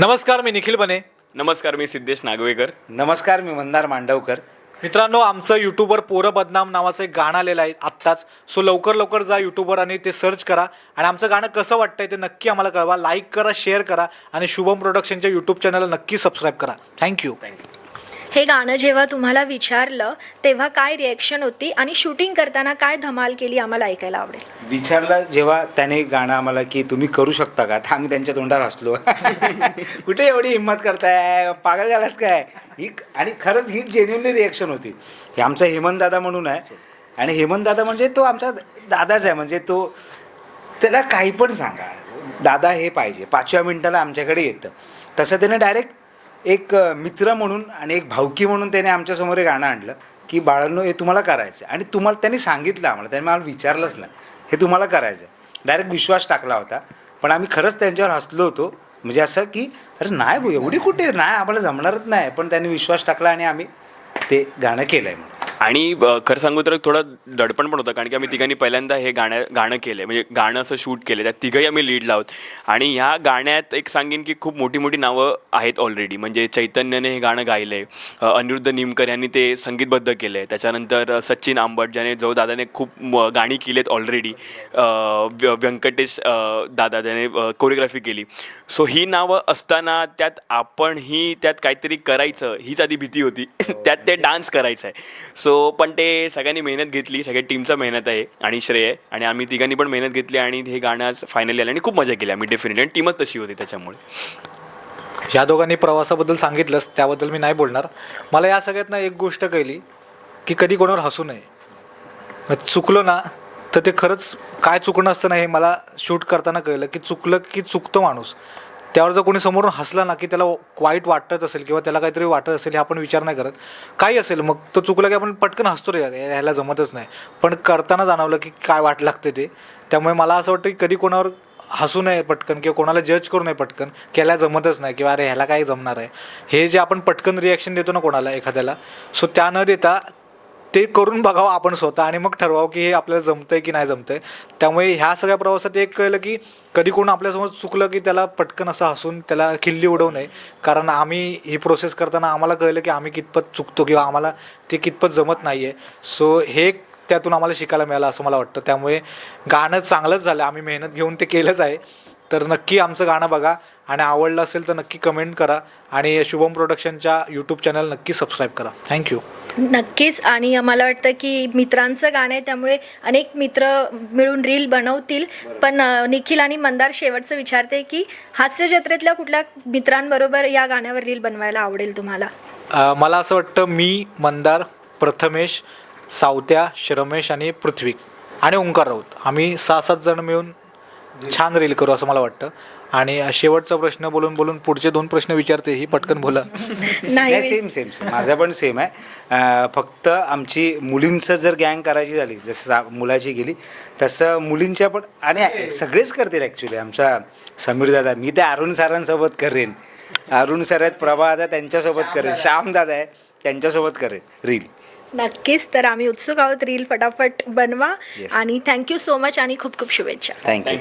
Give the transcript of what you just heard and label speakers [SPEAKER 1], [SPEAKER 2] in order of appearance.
[SPEAKER 1] नमस्कार मी निखिल बने.
[SPEAKER 2] नमस्कार मी सिद्धेश नागवेकर.
[SPEAKER 3] नमस्कार मी मंदार मांडवकर.
[SPEAKER 1] मित्रांनो आमचं यूट्यूबवर पोरं बदनाम नावाचं एक गाणं आलेलं आहे आत्ताच. सो लवकर लवकर जा यूट्यूबवर आणि ते सर्च करा. आणि आमचं गाणं कसं वाटतंय ते नक्की आम्हाला कळवा. लाईक करा शेअर करा आणि शुभम प्रोडक्शनच्या यूट्यूब चॅनलला नक्की सबस्क्राईब करा. थँक्यू
[SPEAKER 4] हे गाणं जेव्हा तुम्हाला विचारलं तेव्हा काय रिॲक्शन होती आणि शूटिंग करताना काय धमाल केली आम्हाला ऐकायला आवडेल?
[SPEAKER 3] विचारलं जेव्हा त्याने गाणं आम्हाला की तुम्ही करू शकता का? तर आम्ही त्यांच्या तोंडावर हसलो. कुठे एवढी हिंमत करताय? पागल झालात काय? ही आणि खरंच ही जेन्युनली रिॲक्शन होती. हे आमचा हेमंत दादा म्हणून आहे. आणि हेमंत दादा म्हणजे तो आमचा दादाच आहे. म्हणजे तो त्याला काही पण सांगा. दादा हे पाहिजे. पाचव्या मिनिटाला आमच्याकडे येतं. तसं त्याने डायरेक्ट एक मित्र म्हणून आणि एक भावकी म्हणून त्याने आमच्यासमोर एक गाणं आणलं की बाळांनो हे तुम्हाला करायचं आहे आणि तुम्हाला त्यांनी सांगितलं आम्हाला त्यांनी मला विचारलंच नाही. हे तुम्हाला करायचं आहे डायरेक्ट विश्वास टाकला होता. पण आम्ही खरंच त्यांच्यावर हसलो होतो. म्हणजे असं की अरे नाही एवढी कुठे? नाही आम्हाला जमणारच नाही. पण त्यांनी विश्वास टाकला आणि आम्ही ते गाणं केलं आहे म्हणून.
[SPEAKER 2] आणि खरं सांगू तर थोडं दडपण पण होतं कारण की आम्ही तिघांनी पहिल्यांदा हे गाणं गाणं केलं म्हणजे गाणं असं शूट केलं त्यात तिघंही आम्ही लीड लावत आणि ह्या गाण्यात एक सांगेन की खूप मोठी मोठी नावं आहेत ऑलरेडी म्हणजे चैतन्यने हे गाणं गायलं आहे अनिरुद्ध निमकर यांनी ते संगीतबद्ध केलं आहे त्याच्यानंतर सचिन आंबट ज्याने जो दादाने खूप म- गाणी केली आहेत ऑलरेडी व्यंकटेश दादा ज्याने कोरिओग्राफी केली. सो ही नावं असताना त्यात आपण ही त्यात काहीतरी करायचं हीच आधी भीती होती. त्यात ते डान्स करायचं आहे सो पण ते सगळ्यांनी मेहनत घेतली सगळ्या टीमचा मेहनत आहे आणि श्रेय आहे. आणि आम्ही तिघांनी पण मेहनत घेतली आणि हे गाणं आज फायनली आलं आणि खूप मजा केली आम्ही डेफिनेटली आणि टीमच तशी होती त्याच्यामुळे.
[SPEAKER 1] ह्या दोघांनी प्रवासाबद्दल सांगितलंच त्याबद्दल मी नाही बोलणार. मला या सगळ्यातनं एक गोष्ट कळली की कधी कोणावर हसू नये. मग चुकलो ना तर ते खरंच काय चुकणं असतं नाही हे मला शूट करताना कळलं की चुकलं की चुकतो माणूस. त्यावर जर कोणी समोरून हसला ना की त्याला वाईट वाटत असेल किंवा त्याला काहीतरी वाटत असेल हे आपण विचार नाही करत. काही असेल मग तो चुकलं की आपण पटकन हसतो रे ह्याला जमतच नाही. पण करताना जाणवलं की काय वाट लागते ते. त्यामुळे मला असं वाटतं की कधी कोणावर हसू नये पटकन किंवा कोणाला जज करू नये पटकन की जमतच नाही किंवा अरे ह्याला काय जमणार आहे. हे जे आपण पटकन रिॲक्शन देतो ना कोणाला एखाद्याला सो त्या न देता ते करून बघावं आपण स्वतः आणि मग ठरवावं की हे आपल्याला जमतंय की नाही जमतंय. त्यामुळे ह्या सगळ्या प्रवासात एक कळलं की कधी कोण आपल्यासमोर चुकलं की त्याला पटकन असं हसून त्याला खिल्ली उडवू नये. कारण आम्ही ही प्रोसेस करताना आम्हाला कळलं की आम्ही कितपत चुकतो किंवा आम्हाला ते कितपत जमत नाही आहे सो हे त्यातून आम्हाला शिकायला मिळालं असं मला वाटतं. त्यामुळे गाणं चांगलंच झालं. आम्ही मेहनत घेऊन ते केलंच आहे. तर नक्की आमचं गाणं बघा आणि आवडलं असेल तर नक्की कमेंट करा आणि शुभम प्रोडक्शनच्या यूट्यूब चॅनल नक्की सबस्क्राईब करा. थँक्यू
[SPEAKER 4] नक्कीच. आणि मला वाटतं की मित्रांचं गाणं आहे त्यामुळे अनेक मित्र मिळून रील बनवतील. पण निखिल आणि मंदार शेवटचं विचारते की हास्य जत्रेतल्या कुठल्या मित्रांबरोबर या गाण्यावर रील बनवायला आवडेल तुम्हाला?
[SPEAKER 1] मला असं वाटतं मी मंदार प्रथमेश सावत्या श्रमेश आणि पृथ्वी आणि ओंकार राऊत. आम्ही सहा सात जण मिळून छान रील करू असं मला वाटतं. आणि शेवटचा प्रश्न बोलून बोलून पुढचे दोन प्रश्न विचारते ही पटकन बोला.
[SPEAKER 3] नाही. सेम सेम सेम माझा पण सेम आहे. फक्त आमची मुलींचं जर गँग करायची झाली जसं मुलाची गेली तसं मुलींच्या पण आणि सगळेच करतील ॲक्च्युली आमचा समीर दादा मी ते अरुण सरांसोबत करेन. अरुण सर आहेत प्रभा दादा त्यांच्यासोबत करेन. श्याम दादा. आहे त्यांच्यासोबत करेन. रील
[SPEAKER 4] नक्कीच तर आम्ही उत्सुक आहोत. रील फटाफट बनवा. आणि थँक्यू सो मच आणि खूप खूप शुभेच्छा.
[SPEAKER 3] थँक्यू